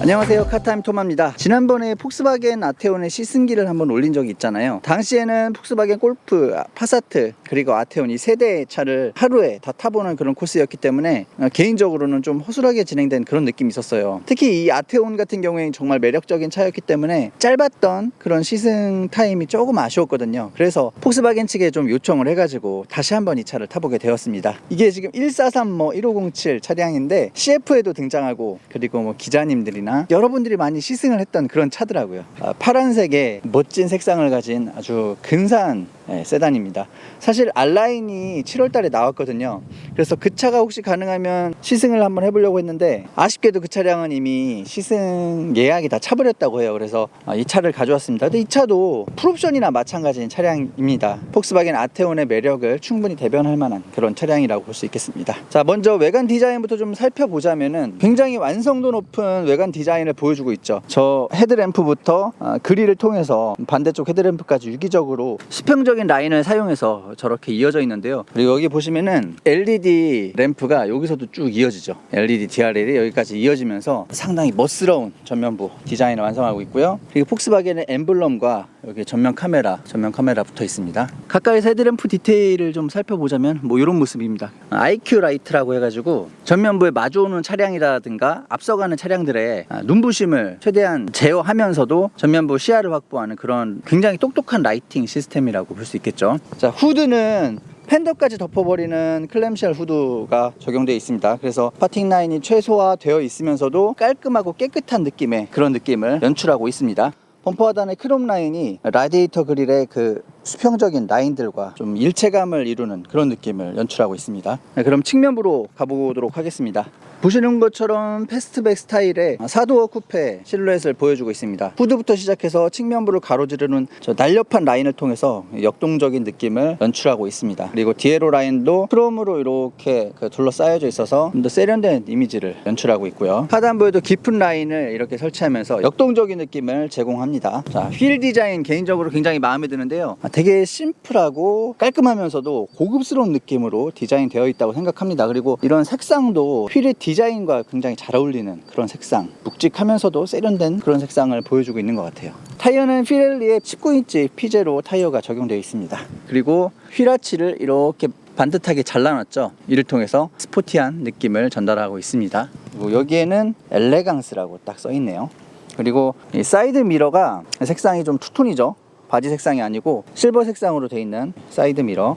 안녕하세요. 카타임 토마입니다. 지난번에 폭스바겐 아테온의 시승기를 한번 올린 적이 있잖아요. 당시에는 폭스바겐 골프, 아, 파사트 그리고 아테온 이 세 대의 차를 하루에 다 타보는 그런 코스였기 때문에 어, 개인적으로는 좀 허술하게 진행된 그런 느낌이 있었어요. 특히 이 아테온 같은 경우에는 정말 매력적인 차였기 때문에 짧았던 그런 시승 타임이 조금 아쉬웠거든요. 그래서 폭스바겐 측에 좀 요청을 해가지고 다시 한번 이 차를 타보게 되었습니다. 이게 지금 143 뭐 1507 차량인데 CF에도 등장하고 그리고 뭐 기자님들이나 여러분들이 많이 시승을 했던 그런 차더라고요. 아, 파란색의 멋진 색상을 가진 아주 근사한 예, 세단입니다. 사실 알라인이 7월달에 나왔거든요. 그래서 그 차가 혹시 가능하면 시승을 한번 해보려고 했는데 아쉽게도 그 차량은 이미 시승 예약이 다 차버렸다고 해요. 그래서 아, 이 차를 가져왔습니다. 근데 이 차도 풀옵션이나 마찬가지인 차량입니다. 폭스바겐 아테온의 매력을 충분히 대변할 만한 그런 차량이라고 볼 수 있겠습니다. 자, 먼저 외관 디자인부터 좀 살펴보자면은 굉장히 완성도 높은 외관 디자인 을 보여주고 있죠. 저 헤드램프부터 아, 그릴을 통해서 반대쪽 헤드램프까지 유기적으로 수평적인 라인을 사용해서 저렇게 이어져 있는데요. 그리고 여기 보시면은 LED 램프가 여기서도 쭉 이어지죠. LED DRL이 여기까지 이어지면서 상당히 멋스러운 전면부 디자인을 완성하고 있고요. 그리고 폭스바겐의 엠블럼과 여기 전면 카메라, 전면 카메라 붙어 있습니다. 가까이서 헤드램프 디테일을 좀 살펴보자면 뭐 이런 모습입니다. IQ 라이트라고 해가지고 전면부에 마주오는 차량이라든가 앞서가는 차량들의 아, 눈부심을 최대한 제어하면서도 전면부 시야를 확보하는 그런 굉장히 똑똑한 라이팅 시스템이라고 볼 수 있겠죠. 자, 후드는 팬더까지 덮어버리는 클램쉘 후드가 적용되어 있습니다. 그래서 파팅 라인이 최소화되어 있으면서도 깔끔하고 깨끗한 느낌의 그런 느낌을 연출하고 있습니다. 범퍼 하단의 크롬 라인이 라디에이터 그릴의 그 수평적인 라인들과 좀 일체감을 이루는 그런 느낌을 연출하고 있습니다. 네, 그럼 측면부로 가보도록 하겠습니다. 보시는 것처럼 패스트백 스타일의 사도어 쿠페 실루엣을 보여주고 있습니다. 후드부터 시작해서 측면부를 가로지르는 저 날렵한 라인을 통해서 역동적인 느낌을 연출하고 있습니다. 그리고 디에로 라인도 크롬으로 이렇게 그 둘러싸여져 있어서 좀 더 세련된 이미지를 연출하고 있고요. 하단부에도 깊은 라인을 이렇게 설치하면서 역동적인 느낌을 제공합니다. 자, 휠 디자인 개인적으로 굉장히 마음에 드는데요. 아, 되게 심플하고 깔끔하면서도 고급스러운 느낌으로 디자인되어 있다고 생각합니다. 그리고 이런 색상도 휠의 디 자인과 굉장히 잘 어울리는 그런 색상 묵직하면서도 세련된 그런 색상을 보여주고 있는 것 같아요. 타이어는 피렐리의 19인치 피제로 타이어가 적용되어 있습니다. 그리고 휠아치를 이렇게 반듯하게 잘라놨죠. 이를 통해서 스포티한 느낌을 전달하고 있습니다. 그리고 여기에는 엘레강스라고 딱 써있네요. 그리고 이 사이드 미러가 색상이 좀 투톤이죠. 바지 색상이 아니고 실버 색상으로 되어 있는 사이드 미러.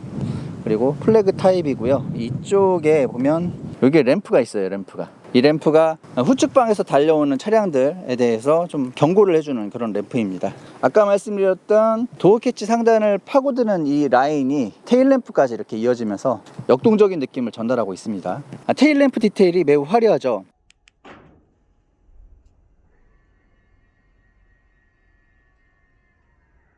그리고 플래그 타입이고요. 이쪽에 보면 여기에 램프가 있어요 램프가. 이 램프가 후측방에서 달려오는 차량들에 대해서 좀 경고를 해주는 그런 램프입니다. 아까 말씀드렸던 도어 캐치 상단을 파고드는 이 라인이 테일 램프까지 이렇게 이어지면서 역동적인 느낌을 전달하고 있습니다. 아, 테일 램프 디테일이 매우 화려하죠?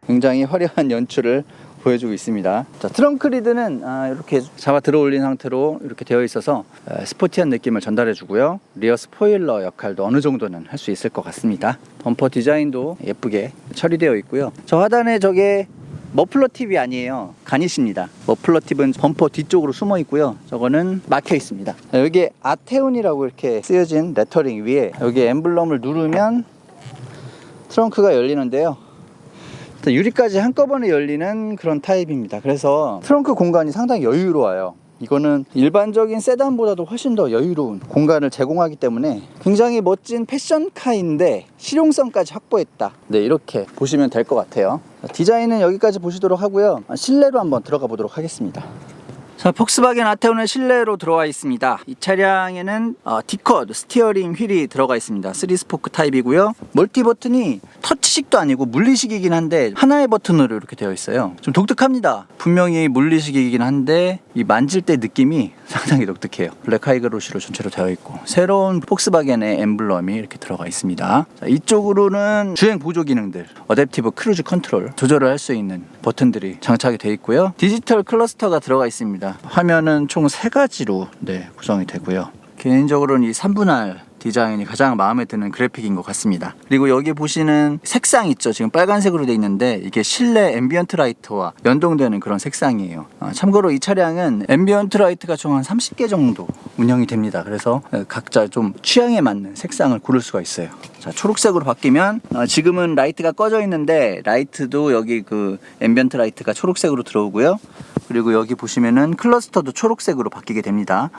굉장히 화려한 연출을 보여주고 있습니다. 자, 트렁크 리드는 아, 이렇게 잡아 들어 올린 상태로 이렇게 되어 있어서 에, 스포티한 느낌을 전달해 주고요. 리어 스포일러 역할도 어느 정도는 할 수 있을 것 같습니다. 범퍼 디자인도 예쁘게 처리되어 있고요. 저 하단에 저게 머플러 팁이 아니에요. 가니십니다. 머플러 팁은 범퍼 뒤쪽으로 숨어 있고요. 저거는 막혀 있습니다. 자, 여기 아테온이라고 이렇게 쓰여진 레터링 위에 여기 엠블럼을 누르면 트렁크가 열리는데요. 유리까지 한꺼번에 열리는 그런 타입입니다. 그래서 트렁크 공간이 상당히 여유로워요. 이거는 일반적인 세단보다도 훨씬 더 여유로운 공간을 제공하기 때문에 굉장히 멋진 패션카인데 실용성까지 확보했다. 네, 이렇게 보시면 될 것 같아요. 자, 디자인은 여기까지 보시도록 하고요. 실내로 한번 들어가 보도록 하겠습니다. 자, 폭스바겐 아테온의 실내로 들어와 있습니다. 이 차량에는 어, 디컷 스티어링 휠이 들어가 있습니다. 3스포크 타입이고요. 멀티 버튼이 터치식도 아니고 물리식이긴 한데 하나의 버튼으로 이렇게 되어 있어요. 좀 독특합니다. 분명히 물리식이긴 한데 이 만질 때 느낌이 상당히 독특해요. 블랙 하이그로시로 전체로 되어 있고 새로운 폭스바겐의 엠블럼이 이렇게 들어가 있습니다. 자, 이쪽으로는 주행 보조 기능들, 어댑티브 크루즈 컨트롤 조절을 할 수 있는 버튼들이 장착이 되어 있고요. 디지털 클러스터가 들어가 있습니다. 화면은 총 세 가지로 네, 구성이 되고요. 개인적으로는 이 3분할 디자인이 가장 마음에 드는 그래픽인 것 같습니다. 그리고 여기 보시는 색상 있죠. 지금 빨간색으로 되어 있는데 이게 실내 앰비언트 라이트와 연동되는 그런 색상이에요. 아, 참고로 이 차량은 앰비언트 라이트가 총 한 30개 정도 운영이 됩니다. 그래서 어, 각자 좀 취향에 맞는 색상을 고를 수가 있어요. 자, 초록색으로 바뀌면 어, 지금은 라이트가 꺼져 있는데 라이트도 여기 그 앰비언트 라이트가 초록색으로 들어오고요. 그리고 여기 보시면은 클러스터도 초록색으로 바뀌게 됩니다.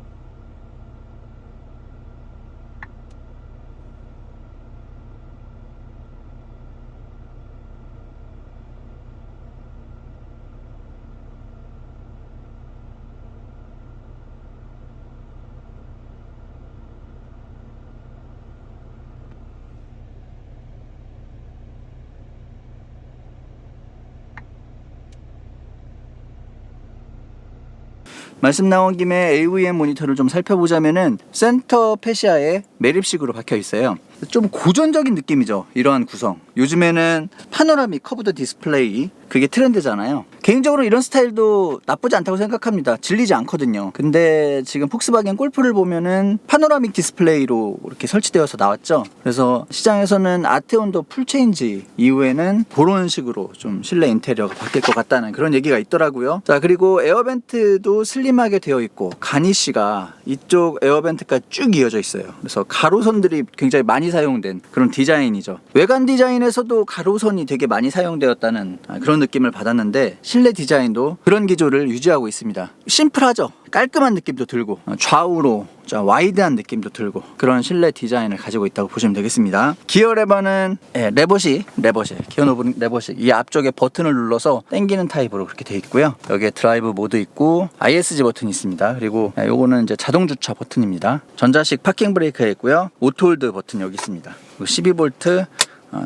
말씀 나온 김에 AVM 모니터를 좀 살펴보자면은 센터 페시아에 매립식으로 박혀 있어요. 좀 고전적인 느낌이죠. 이러한 구성. 요즘에는 파노라믹 커브드 디스플레이 그게 트렌드잖아요. 개인적으로 이런 스타일도 나쁘지 않다고 생각합니다. 질리지 않거든요. 근데 지금 폭스바겐 골프를 보면은 파노라믹 디스플레이로 이렇게 설치되어서 나왔죠. 그래서 시장에서는 아테온도 풀체인지 이후에는 그런 식으로 좀 실내 인테리어가 바뀔 것 같다는 그런 얘기가 있더라고요. 자 그리고 에어벤트도 슬림하게 되어 있고 가니쉬가 이쪽 에어벤트까지 쭉 이어져 있어요. 그래서 가로선들이 굉장히 많이 사용된 그런 디자인이죠. 외관 디자인에서도 가로선이 되게 많이 사용되었다는 아, 그런 느낌을 받았는데 실내 디자인도 그런 기조를 유지하고 있습니다. 심플하죠. 깔끔한 느낌도 들고 어, 좌우로 자, 와이드한 느낌도 들고 그런 실내 디자인을 가지고 있다고 보시면 되겠습니다. 기어 레버는 예, 레버시, 레버시, 기어 노브 레버시 이 앞쪽에 버튼을 눌러서 당기는 타입으로 그렇게 되어 있고요. 여기에 드라이브 모드 있고 ISG 버튼이 있습니다. 그리고 예, 요거는 이제 자동 주차 버튼입니다. 전자식 파킹 브레이크가 있고요. 오토홀드 버튼 여기 있습니다. 12V 어,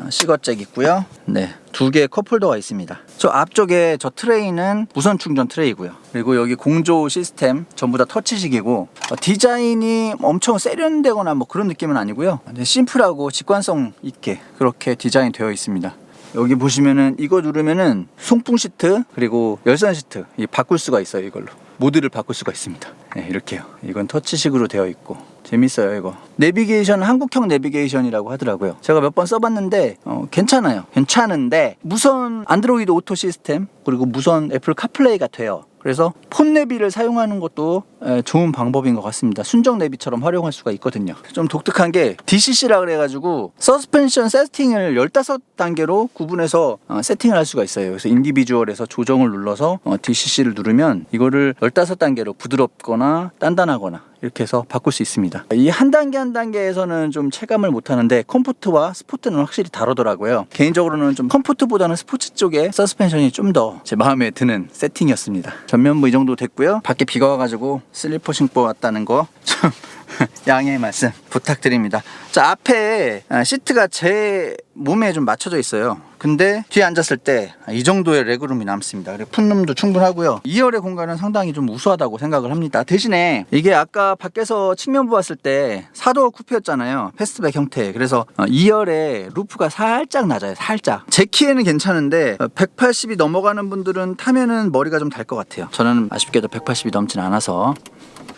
시거잭 있고요. 네, 두 개의 컵홀더가 있습니다. 저 앞쪽에 저 트레이는 무선 충전 트레이고요. 그리고 여기 공조 시스템 전부 다 터치식이고 어, 디자인이 엄청 세련되거나 뭐 그런 느낌은 아니고요. 근데 심플하고 직관성 있게 그렇게 디자인 되어 있습니다. 여기 보시면은 이거 누르면은 송풍 시트 그리고 열선 시트 이 바꿀 수가 있어요 이걸로 모드를 바꿀 수가 있습니다 네, 이렇게요 이건 터치식으로 되어 있고 재밌어요 이거. 내비게이션 한국형 내비게이션이라고 하더라고요. 제가 몇 번 써봤는데 어, 괜찮아요. 괜찮은데 무선 안드로이드 오토 시스템 그리고 무선 애플 카플레이가 돼요 그래서 폰 내비를 사용하는 것도 에, 좋은 방법인 것 같습니다. 순정 내비처럼 활용할 수가 있거든요. 좀 독특한 게 DCC라 그래가지고 서스펜션 세팅을 15단계로 구분해서 어, 세팅을 할 수가 있어요. 그래서 인디비주얼에서 조정을 눌러서 어, DCC를 누르면 이거를 15단계로 부드럽거나 단단하거나 이렇게 해서 바꿀 수 있습니다. 이 한 단계 한 단계에서는 좀 체감을 못 하는데 컴포트와 스포트는 확실히 다르더라고요. 개인적으로는 좀 컴포트보다는 스포츠 쪽에 서스펜션이 좀 더 제 마음에 드는 세팅이었습니다. 전면부 이 정도 됐고요. 밖에 비가 와가지고 슬리퍼 신고 왔다는 거 좀 양해의 말씀 부탁드립니다. 자 앞에 아, 시트가 제 몸에 좀 맞춰져 있어요. 근데 뒤에 앉았을 때 이 정도의 레그룸이 남습니다. 그리고 풋룸도 충분하고요. 2열의 공간은 상당히 좀 우수하다고 생각을 합니다. 대신에 이게 아까 밖에서 측면부 봤을 때 사도어 쿠페였잖아요. 패스트백 형태. 그래서 2열에 루프가 살짝 낮아요. 살짝. 제 키에는 괜찮은데 180이 넘어가는 분들은 타면은 머리가 좀 달 것 같아요. 저는 아쉽게도 180이 넘진 않아서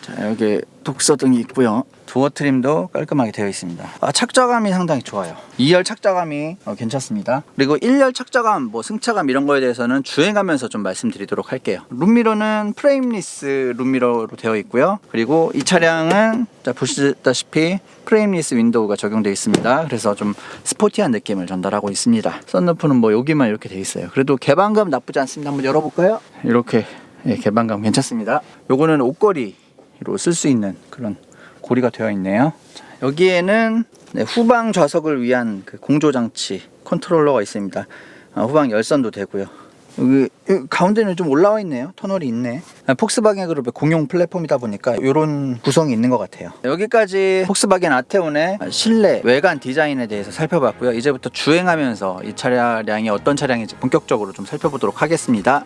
자 여기 독서등이 있고요. 도어 트림도 깔끔하게 되어 있습니다. 아, 착자감이 상당히 좋아요. 2열 착자감이 어, 괜찮습니다. 그리고 1열 착자감 뭐 승차감 이런 거에 대해서는 주행하면서 좀 말씀드리도록 할게요. 룸미러는 프레임리스 룸미러로 되어 있고요. 그리고 이 차량은 자 보시다시피 프레임리스 윈도우가 적용되어 있습니다. 그래서 좀 스포티한 느낌을 전달하고 있습니다. 썬루프는 뭐 여기만 이렇게 되어 있어요. 그래도 개방감 나쁘지 않습니다. 한번 열어볼까요? 이렇게 예, 개방감 괜찮습니다. 요거는 옷걸이 로 쓸 수 있는 그런 고리가 되어 있네요. 자, 여기에는 네, 후방 좌석을 위한 그 공조 장치 컨트롤러가 있습니다. 아, 후방 열선도 되고요. 여기, 여기 가운데는 좀 올라와 있네요. 터널이 있네. 아, 폭스바겐 그룹의 공용 플랫폼이다 보니까 이런 구성이 있는 것 같아요. 여기까지 폭스바겐 아테온의 실내 외관 디자인에 대해서 살펴봤고요. 이제부터 주행하면서 이 차량이 어떤 차량인지 본격적으로 좀 살펴보도록 하겠습니다.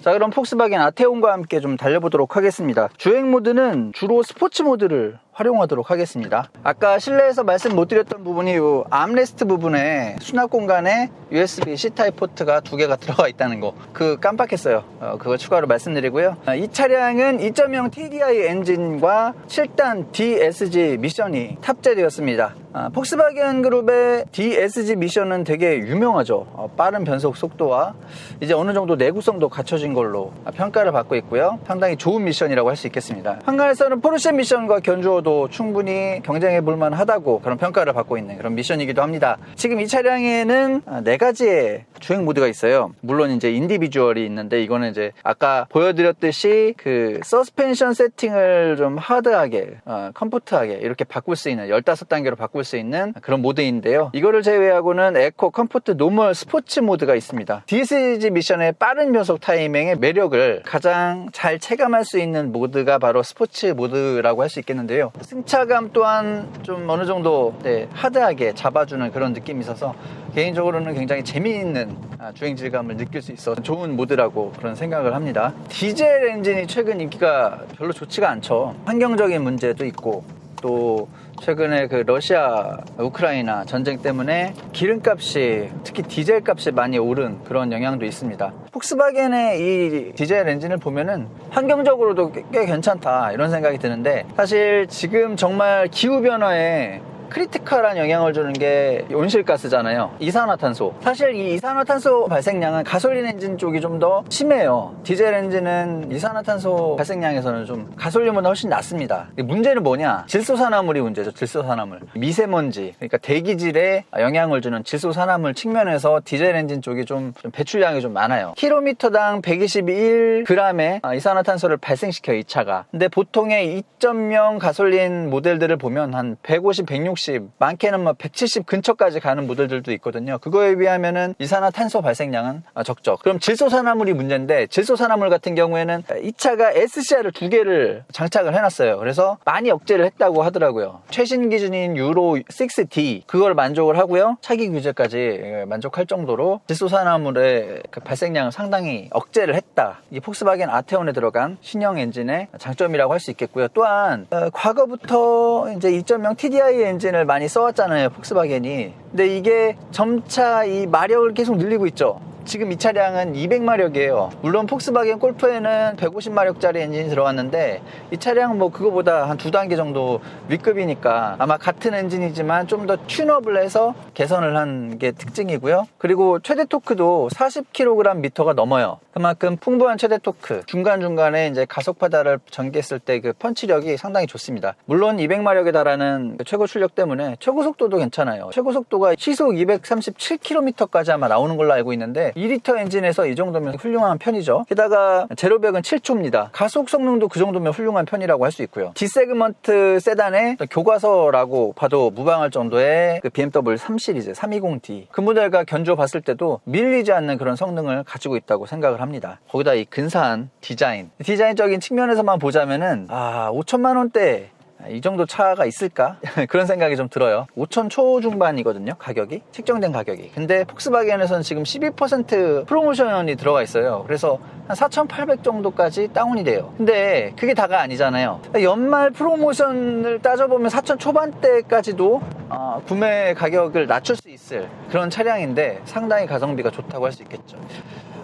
자 그럼 폭스바겐 아테온과 함께 좀 달려보도록 하겠습니다. 주행 모드는 주로 스포츠 모드를 활용하도록 하겠습니다. 아까 실내에서 말씀 못 드렸던 부분이 이 암레스트 부분에 수납 공간에 USB C 타입 포트가 두 개가 들어가 있다는 거. 그 깜빡했어요. 어, 그거 추가로 말씀드리고요. 아, 이 차량은 2.0 TDI 엔진과 7단 DSG 미션이 탑재되었습니다. 아, 폭스바겐 그룹의 DSG 미션은 되게 유명하죠. 어, 빠른 변속 속도와 이제 어느 정도 내구성도 갖춰진 걸로 평가를 받고 있고요. 상당히 좋은 미션이라고 할 수 있겠습니다. 한간에서는 포르쉐 미션과 견주어 도 충분히 경쟁해 볼 만하다고 그런 평가를 받고 있는 그런 미션이기도 합니다. 지금 이 차량에는 아, 네 가지의 주행 모드가 있어요. 물론 이제 인디비주얼이 있는데 이거는 이제 아까 보여드렸듯이 그 서스펜션 세팅을 좀 하드하게, 어, 컴포트하게 이렇게 바꿀 수 있는 15단계로 바꿀 수 있는 그런 모드인데요. 이거를 제외하고는 에코, 컴포트, 노멀, 스포츠 모드가 있습니다. DSG 미션의 빠른 변속 타이밍의 매력을 가장 잘 체감할 수 있는 모드가 바로 스포츠 모드라고 할 수 있겠는데요. 승차감 또한 좀 어느 정도 네, 하드하게 잡아주는 그런 느낌이 있어서 개인적으로는 굉장히 재미있는 아, 주행 질감을 느낄 수 있어 좋은 모드라고 그런 생각을 합니다. 디젤 엔진이 최근 인기가 별로 좋지가 않죠. 환경적인 문제도 있고 또 최근에 그 러시아 우크라이나 전쟁 때문에 기름값이 특히 디젤 값이 많이 오른 그런 영향도 있습니다. 폭스바겐의 이 디젤 엔진을 보면은 환경적으로도 꽤, 꽤 괜찮다 이런 생각이 드는데 사실 지금 정말 기후 변화에 크리티컬한 영향을 주는 게 온실가스잖아요. 이산화탄소. 사실 이 이산화탄소 발생량은 가솔린 엔진 쪽이 좀 더 심해요. 디젤 엔진은 이산화탄소 발생량에서는 좀 가솔린보다 훨씬 낮습니다. 문제는 뭐냐? 질소산화물이 문제죠. 질소산화물. 미세먼지. 그러니까 대기질에 영향을 주는 질소산화물 측면에서 디젤 엔진 쪽이 좀, 좀 배출량이 좀 많아요. 킬로미터당 121g의 이산화탄소를 발생시켜 이 차가. 근데 보통의 2.0 가솔린 모델들을 보면 한 150, 160, 많게는 뭐 170 근처까지 가는 모델들도 있거든요. 그거에 비하면은 이산화탄소 발생량은 적죠. 그럼 질소산화물이 문제인데 질소산화물 같은 경우에는 이 차가 SCR을 두 개를 장착을 해놨어요. 그래서 많이 억제를 했다고 하더라고요. 최신 기준인 유로 6D 그걸 만족을 하고요. 차기 규제까지 만족할 정도로 질소산화물의 그 발생량을 상당히 억제를 했다. 이 폭스바겐 아테온에 들어간 신형 엔진의 장점이라고 할 수 있겠고요. 또한 어, 과거부터 이제 2.0 TDI 엔진 을 많이 써왔잖아요. 폭스바겐이. 근데 이게 점차 이 마력을 계속 늘리고 있죠. 지금 이 차량은 200마력이에요. 물론 폭스바겐 골프에는 150마력짜리 엔진이 들어갔는데 이 차량은 뭐 그거보다 한 두 단계 정도 윗급이니까 아마 같은 엔진이지만 좀 더 튠업을 해서 개선을 한 게 특징이고요. 그리고 최대 토크도 40kg 미터가 넘어요. 그만큼 풍부한 최대 토크. 중간중간에 이제 가속 페달을 전개했을 때 그 펀치력이 상당히 좋습니다. 물론 200마력에 달하는 그 최고 출력 때문에 최고 속도도 괜찮아요. 최고 속도가 시속 237km까지 아마 나오는 걸로 알고 있는데 2리터 엔진에서 이 정도면 훌륭한 편이죠. 게다가 제로백은 7초입니다. 가속 성능도 그 정도면 훌륭한 편이라고 할 수 있고요. D세그먼트 세단의 교과서라고 봐도 무방할 정도의 그 BMW 3 시리즈 320D 그 모델과 견주어 봤을 때도 밀리지 않는 그런 성능을 가지고 있다고 생각을 합니다. 거기다 이 근사한 디자인 디자인적인 측면에서만 보자면은 아 5천만 원대 이 정도 차가 있을까? 그런 생각이 좀 들어요. 5천 초중반이거든요, 가격이. 책정된 가격이. 근데 폭스바겐에서는 지금 12% 프로모션이 들어가 있어요. 그래서 한 4,800 정도까지 다운이 돼요. 근데 그게 다가 아니잖아요. 연말 프로모션을 따져보면 4천 초반대까지도 어, 구매 가격을 낮출 수 있을 그런 차량인데 상당히 가성비가 좋다고 할 수 있겠죠.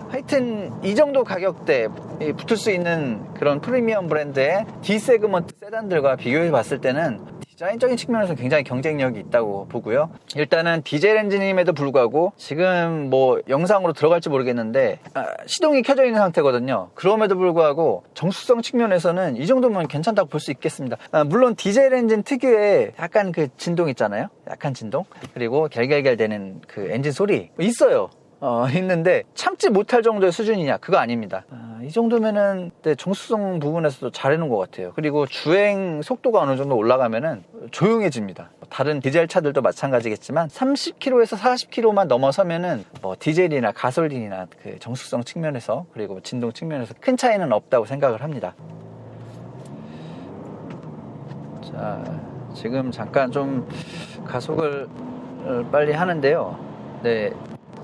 하여튼 이 정도 가격대 붙을 수 있는 그런 프리미엄 브랜드의 D 세그먼트 세단들과 비교해 봤을 때는 디자인적인 측면에서 굉장히 경쟁력이 있다고 보고요. 일단은 디젤 엔진임에도 불구하고 지금 뭐 영상으로 들어갈지 모르겠는데 아, 시동이 켜져 있는 상태거든요. 그럼에도 불구하고 정수성 측면에서는 이 정도면 괜찮다고 볼 수 있겠습니다. 아, 물론 디젤 엔진 특유의 약간 그 진동 있잖아요. 약간 진동 그리고 결결결 되는 그 엔진 소리 있어요. 어, 있는데 참지 못할 정도의 수준이냐? 그거 아닙니다. 아, 이 정도면은 네, 정수성 부분에서도 잘해놓은 것 같아요. 그리고 주행 속도가 어느 정도 올라가면은 조용해집니다. 다른 디젤 차들도 마찬가지겠지만 30km에서 40km만 넘어서면은 뭐 디젤이나 가솔린이나 그 정수성 측면에서 그리고 진동 측면에서 큰 차이는 없다고 생각을 합니다. 자 지금 잠깐 좀 가속을 어, 빨리 하는데요. 네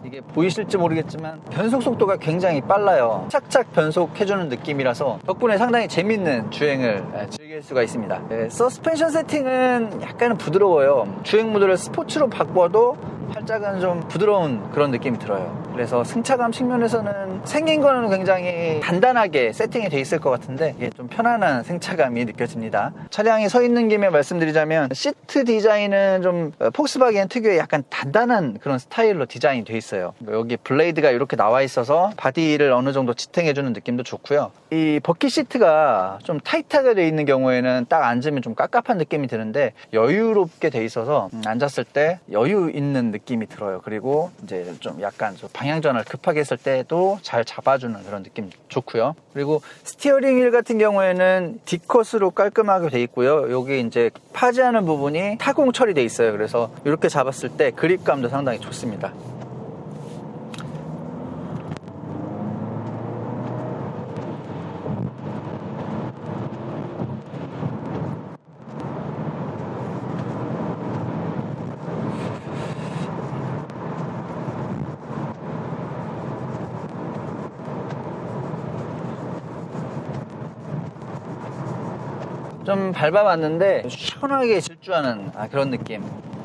이게 보이실지 모르겠지만 변속 속도가 굉장히 빨라요 착착 변속해주는 느낌이라서 덕분에 상당히 재밌는 주행을 즐길 느낄 수가 있습니다. 네, 서스펜션 세팅은 약간은 부드러워요. 주행 모드를 스포츠로 바꿔도 살짝은 좀 부드러운 그런 느낌이 들어요. 그래서 승차감 측면에서는 생긴 거는 굉장히 단단하게 세팅이 돼 있을 것 같은데 이게 좀 편안한 승차감이 느껴집니다. 차량이 서 있는 김에 말씀드리자면 시트 디자인은 좀 어, 폭스바겐 특유의 약간 단단한 그런 스타일로 디자인이 돼 있어요. 여기 블레이드가 이렇게 나와 있어서 바디를 어느 정도 지탱해주는 느낌도 좋고요. 이 버킷 시트가 좀 타이트하게 돼 있는 경우에는 딱 앉으면 좀 깝깝한 느낌이 드는데 여유롭게 돼 있어서 음, 앉았을 때 여유 있는 느낌 이 들어요. 그리고 이제 좀 약간 좀 방향전을 급하게 했을 때도 잘 잡아주는 그런 느낌 좋고요. 그리고 스티어링 휠 같은 경우에는 D컷으로 깔끔하게 돼 있고요. 여기 이제 파지하는 부분이 타공 처리돼 있어요. 그래서 이렇게 잡았을 때 그립감도 상당히 좋습니다. 좀 밟아봤는데 시원하게 질주하는 아, 그런 느낌.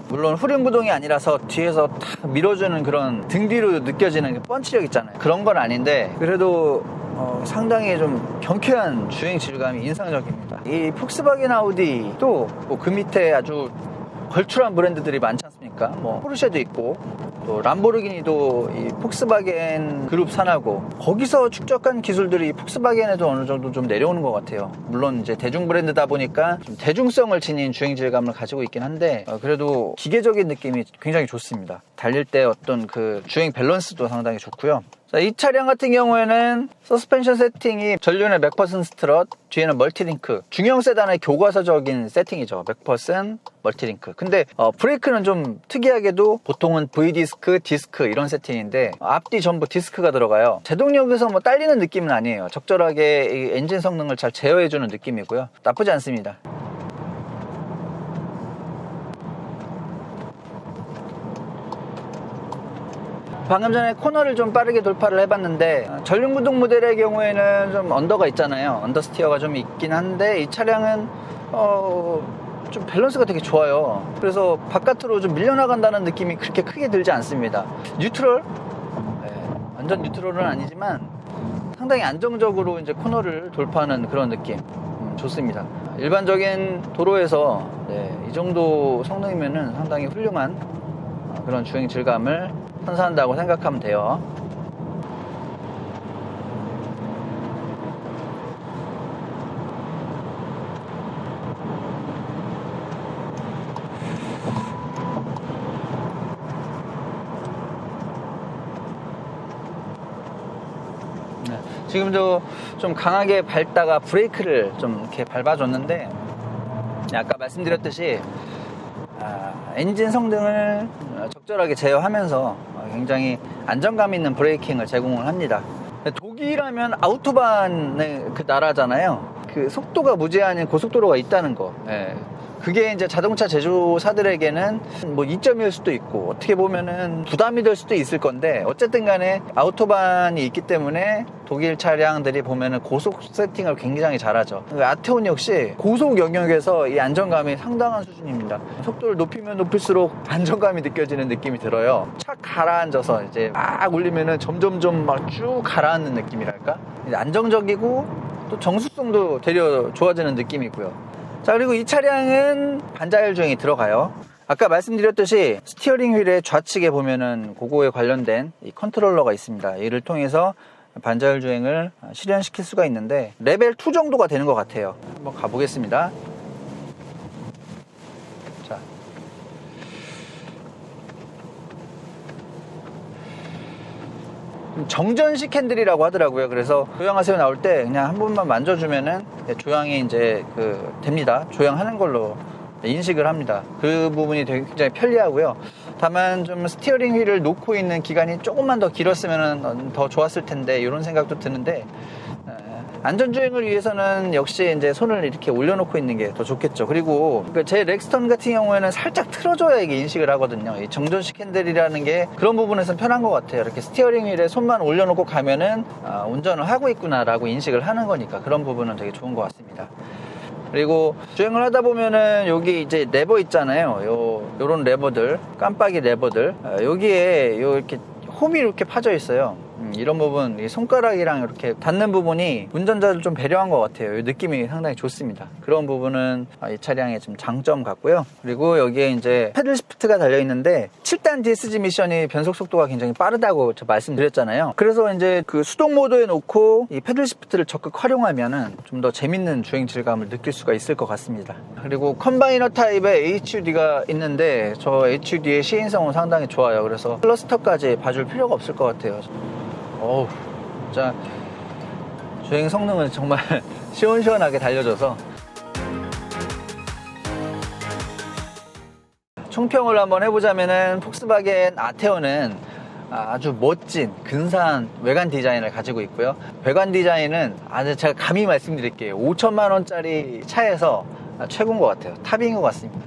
물론 후륜 구동이 아니라서 뒤에서 탁 밀어주는 그런 등 뒤로 느껴지는 그 펀치력 있잖아요. 그런 건 아닌데 그래도 어, 상당히 좀 경쾌한 주행 질감이 인상적입니다. 이 폭스바겐 아우디도 뭐 그 밑에 아주 걸출한 브랜드들이 않 습니까? 뭐 포르쉐도 있고 또 람보르기니도 이 폭스바겐 그룹 산하고 거기서 축적한 기술들이 폭스바겐에도 어느 정도 좀 내려오는 것 같아요. 물론 이제 대중 브랜드다 보니까 좀 대중성을 지닌 주행 질감을 가지고 있긴 한데 어, 그래도 기계적인 느낌이 굉장히 좋습니다. 달릴 때 어떤 그 주행 밸런스도 상당히 좋고요. 자, 이 차량 같은 경우에는 서스펜션 세팅이 전륜에 맥퍼슨 스트럿, 뒤에는 멀티링크. 중형 세단의 교과서적인 세팅이죠. 맥퍼슨, 멀티링크. 근데 어, 브레이크는 좀 특이하게도 보통은 V디스크, 디스크 이런 세팅인데 앞뒤 전부 디스크가 들어가요. 제동력에서 뭐 딸리는 느낌은 아니에요. 적절하게 이 엔진 성능을 잘 제어해주는 느낌이고요. 나쁘지 않습니다. 방금 전에 코너를 좀 빠르게 돌파를 해봤는데 어, 전륜구동 모델의 경우에는 좀 언더가 있잖아요. 언더스티어가 좀 있긴 한데 이 차량은 어... 좀 밸런스가 되게 좋아요. 그래서 바깥으로 좀 밀려나간다는 느낌이 그렇게 크게 들지 않습니다. 뉴트럴? 네, 완전 뉴트럴은 아니지만 상당히 안정적으로 이제 코너를 돌파하는 그런 느낌. 음, 좋습니다. 일반적인 도로에서 네, 이 정도 성능이면은 상당히 훌륭한 어, 그런 주행 질감을 선사한다고 생각하면 돼요. 네, 지금도 좀 강하게 밟다가 브레이크를 좀 이렇게 밟아줬는데 아까 말씀드렸듯이 아, 엔진 성능을 적절하게 제어하면서 굉장히 안정감 있는 브레이킹을 제공을 합니다. 독일하면 아우토반의 그 나라잖아요. 그 속도가 무제한인 고속도로가 있다는 거. 예. 그게 이제 자동차 제조사들에게는 뭐 이점일 수도 있고 어떻게 보면은 부담이 될 수도 있을 건데 어쨌든 간에 아우토반이 있기 때문에 독일 차량들이 보면은 고속 세팅을 굉장히 잘하죠. 아테온 역시 고속 영역에서 이 안정감이 상당한 수준입니다. 속도를 높이면 높일수록 안정감이 느껴지는 느낌이 들어요. 착 가라앉아서 이제 막 울리면은 점점점 막 쭉 가라앉는 느낌이랄까? 안정적이고 또 정수성도 되려 좋아지는 느낌이고요. 자 그리고 이 차량은 반자율 주행이 들어가요. 아까 말씀드렸듯이 스티어링 휠의 좌측에 보면은 그거에 관련된 이 컨트롤러가 있습니다. 이를 통해서 반자율 주행을 실현시킬 수가 있는데 레벨 2 정도가 되는 것 같아요. 한번 가보겠습니다 정전식 핸들이라고 하더라고요. 그래서 조향하세요 나올 때 그냥 한 번만 만져주면은 조향이 이제 그 됩니다. 조향하는 걸로 인식을 합니다. 그 부분이 되게 굉장히 편리하고요. 다만 좀 스티어링 휠을 놓고 있는 기간이 조금만 더 길었으면 더 좋았을 텐데 이런 생각도 드는데 안전주행을 위해서는 역시 이제 손을 이렇게 올려놓고 있는 게 더 좋겠죠. 그리고 그제 렉스턴 같은 경우에는 살짝 틀어줘야 이게 인식을 하거든요. 이 정전식 핸들이라는 게 그런 부분에서는 편한 것 같아요. 이렇게 스티어링 휠에 손만 올려놓고 가면은 아, 운전을 하고 있구나라고 인식을 하는 거니까 그런 부분은 되게 좋은 것 같습니다. 그리고 주행을 하다 보면은 여기 이제 레버 있잖아요. 요 요런 레버들, 깜빡이 레버들 아, 여기에 요 이렇게 홈이 이렇게 파져 있어요. 음, 이런 부분 이 손가락이랑 이렇게 닿는 부분이 운전자를 좀 배려한 것 같아요. 이 느낌이 상당히 좋습니다. 그런 부분은 아, 이 차량의 좀 장점 같고요. 그리고 여기에 이제 패들 시프트가 달려 있는데 7단 DSG 미션이 변속 속도가 굉장히 빠르다고 저 말씀드렸잖아요. 그래서 이제 그 수동 모드에 놓고 이 패들 시프트를 적극 활용하면은 좀 더 재밌는 주행 질감을 느낄 수가 있을 것 같습니다. 그리고 컴바이너 타입의 HUD가 있는데 저 HUD의 시인성은 상당히 좋아요. 그래서 클러스터까지 봐줄 필요가 없을 것 같아요. 어우, 진짜 주행 성능은 정말 시원시원하게 달려줘서 총평을 한번 해보자면은 폭스바겐 아테오는 아주 멋진 근사한 외관 디자인을 가지고 있고요. 외관 디자인은 아주 제가 감히 말씀드릴게요. 5천만 원짜리 차에서 최고인 것 같아요. 탑인 것 같습니다.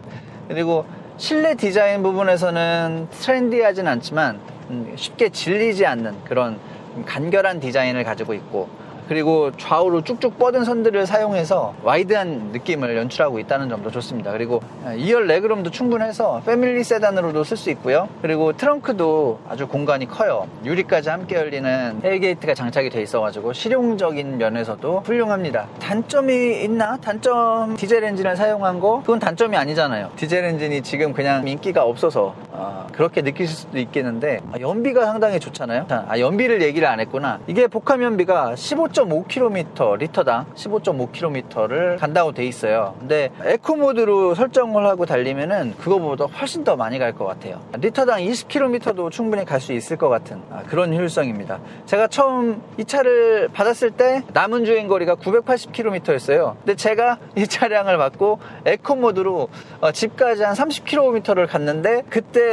그리고 실내 디자인 부분에서는 트렌디하진 않지만 음, 쉽게 질리지 않는 그런 간결한 디자인을 가지고 있고 그리고 좌우로 쭉쭉 뻗은 선들을 사용해서 와이드한 느낌을 연출하고 있다는 점도 좋습니다. 그리고 2열 레그룸도 충분해서 패밀리 세단으로도 쓸 수 있고요. 그리고 트렁크도 아주 공간이 커요. 유리까지 함께 열리는 헬게이트가 장착이 돼 있어가지고 실용적인 면에서도 훌륭합니다. 단점이 있나? 단점 디젤 엔진을 사용한 거? 그건 단점이 아니잖아요. 디젤 엔진이 지금 그냥 인기가 없어서 어, 그렇게 느끼실 수도 있겠는데 아, 연비가 상당히 좋잖아요. 자, 아, 연비를 얘기를 안 했구나. 이게 복합 연비가 15.5km 리터당 15.5km를 간다고 돼 있어요. 근데 에코 모드로 설정을 하고 달리면은 그거보다 훨씬 더 많이 갈 것 같아요. 리터당 20km도 충분히 갈 수 있을 것 같은 아, 그런 효율성입니다. 제가 처음 이 차를 받았을 때 남은 주행 거리가 980km였어요. 근데 제가 이 차량을 받고 에코 모드로 어, 집까지 한 30km를 갔는데 그때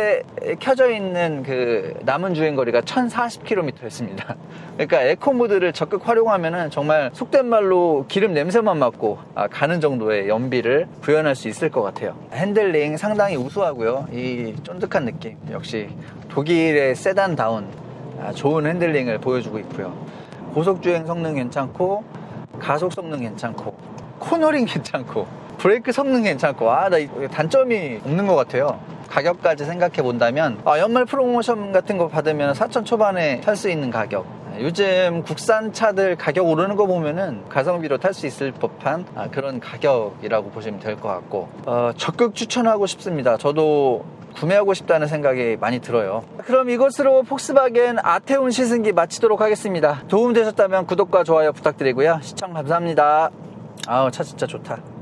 켜져 있는 그 남은 주행 거리가 1040km였습니다. 그러니까 에코 모드를 적극 활용하면은 정말 속된 말로 기름 냄새만 맡고 아, 가는 정도의 연비를 구현할 수 있을 것 같아요. 핸들링 상당히 우수하고요. 이 쫀득한 느낌 역시 독일의 세단다운 아, 좋은 핸들링을 보여주고 있고요. 고속 주행 성능 괜찮고 가속 성능 괜찮고 코너링 괜찮고 브레이크 성능 괜찮고 아 나 단점이 없는 것 같아요. 가격까지 생각해 본다면 아, 연말 프로모션 같은 거 받으면 4천 초반에 살 수 있는 가격 요즘 국산 차들 가격 오르는 거 보면은 가성비로 탈 수 있을 법한 아, 그런 가격이라고 보시면 될 것 같고 어, 적극 추천하고 싶습니다. 저도 구매하고 싶다는 생각이 많이 들어요. 그럼 이것으로 폭스바겐 아테온 시승기 마치도록 하겠습니다. 도움 되셨다면 구독과 좋아요 부탁드리고요. 시청 감사합니다. 아우 차 진짜 좋다.